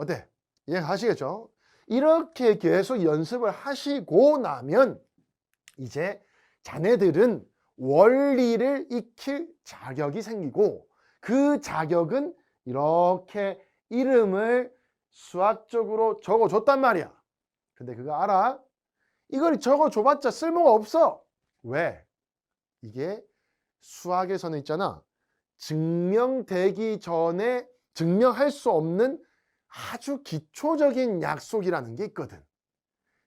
어때? 이해하시겠죠? 이렇게 계속 연습을 하시고 나면 이제 자네들은 원리를 익힐 자격이 생기고 그 자격은 이렇게 이름을 수학적으로 적어줬단 말이야. 근데 그거 알아? 이걸 적어줘봤자 쓸모가 없어. 왜? 이게 수학에서는 있잖아. 증명되기 전에 증명할 수 없는 아주 기초적인 약속이라는 게 있거든.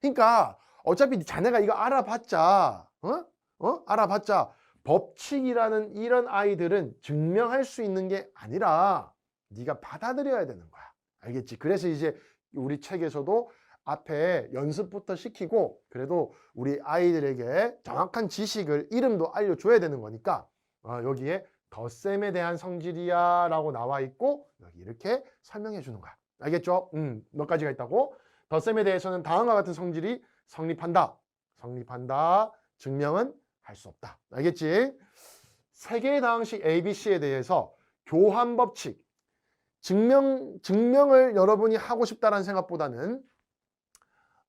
그러니까 어차피 자네가 이거 알아봤자, 어? 어? 알아봤자 법칙이라는 이런 아이들은 증명할 수 있는 게 아니라 네가 받아들여야 되는 거야. 알겠지? 그래서 이제 우리 책에서도 앞에 연습부터 시키고 그래도 우리 아이들에게 정확한 지식을 이름도 알려줘야 되는 거니까 어, 여기에 덧셈에 대한 성질이야 라고 나와 있고 여기 이렇게 설명해 주는 거야. 알겠죠? 음, 몇 가지가 있다고. 덧셈에 대해서는 다음과 같은 성질이 성립한다. 성립한다. 증명은 할 수 없다. 알겠지? 세 개의 다항식 ABC에 대해서 교환 법칙, 증명, 증명을 여러분이 하고 싶다라는 생각보다는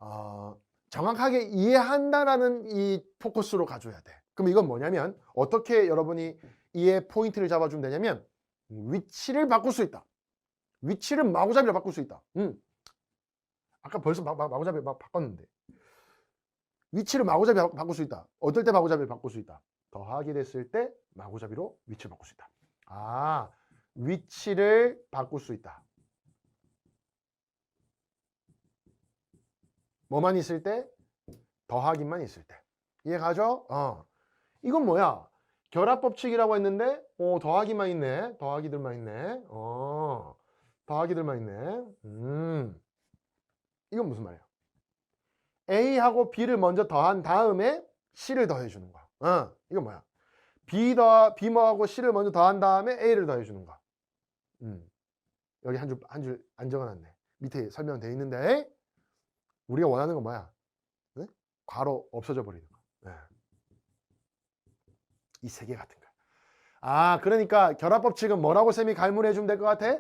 어, 정확하게 이해한다라는 이 포커스로 가져야 돼. 그럼 이건 뭐냐면 어떻게 여러분이 이해 포인트를 잡아주면 되냐면 위치를 바꿀 수 있다. 위치를 마구잡이로 바꿀 수 있다. 음. 아까 벌써 마, 마, 마구잡이 막 바꿨는데 위치를 마구잡이 바- 바꿀 수 있다. 어떨 때 마구잡이를 바꿀 수 있다. 더하기 됐을 때 마구잡이로 위치를 바꿀 수 있다. 아, 위치를 바꿀 수 있다. 뭐만 있을 때? 더하기만 있을 때. 이해가죠? 어. 이건 뭐야? 결합법칙이라고 했는데, 어, 더하기만 있네. 더하기들만 있네. 어, 더하기들만 있네. 음. 이건 무슨 말이야? A하고 B를 먼저 더한 다음에 C를 더해주는 거야. 어, 이건 뭐야? B 더, B 뭐하고 C를 먼저 더한 다음에 A를 더해주는 거야. 음. 여기 한 줄, 한 줄 안 적어놨네. 밑에 설명돼 있는데, 우리가 원하는 건 뭐야? 네? 괄호 없어져 버리는 거. 네. 이세 개 같은 거. 아, 그러니까 결합법칙은 뭐라고 쌤이 갈문해 주면 될 것 같아?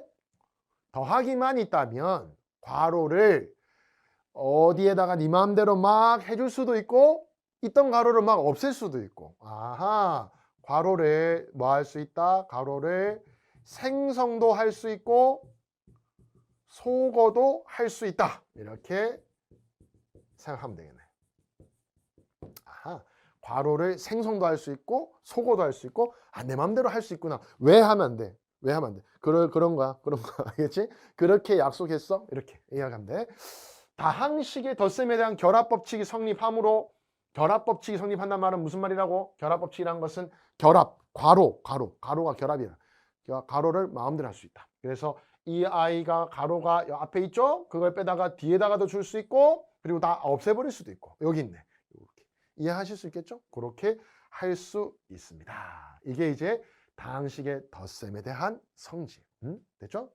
더하기만 있다면 괄호를 어디에다가 네 마음대로 막 해줄 수도 있고 있던 괄호를 막 없앨 수도 있고. 아하 괄호를 뭐 할 수 있다? 괄호를 생성도 할 수 있고 소거도 할 수 있다. 이렇게 생각하면 되겠네. 아하 괄호를 생성도 할 수 있고 소거도 할 수 있고 아 내 마음대로 할 수 있구나. 왜 하면 안 돼? 왜 하면 안 돼? 그런 그런 거야 그런 거 알겠지? 그렇게 약속했어 이렇게 이해하면 돼 다항식의 덧셈에 대한 결합법칙이 성립함으로 결합법칙이 성립한다는 말은 무슨 말이라고? 결합법칙이라는 것은 결합, 괄호, 괄호, 괄호가 결합이야. 겨- 괄호를 마음대로 할 수 있다. 그래서 이 아이가 여 앞에 있죠? 그걸 빼다가 뒤에다가도 줄 수 있고 그리고 다 없애버릴 수도 있고 여기 있네. 이렇게 이해하실 수 있겠죠? 그렇게 할 수 있습니다. 이게 이제 다항식의 덧셈에 대한 성질. 음? 됐죠?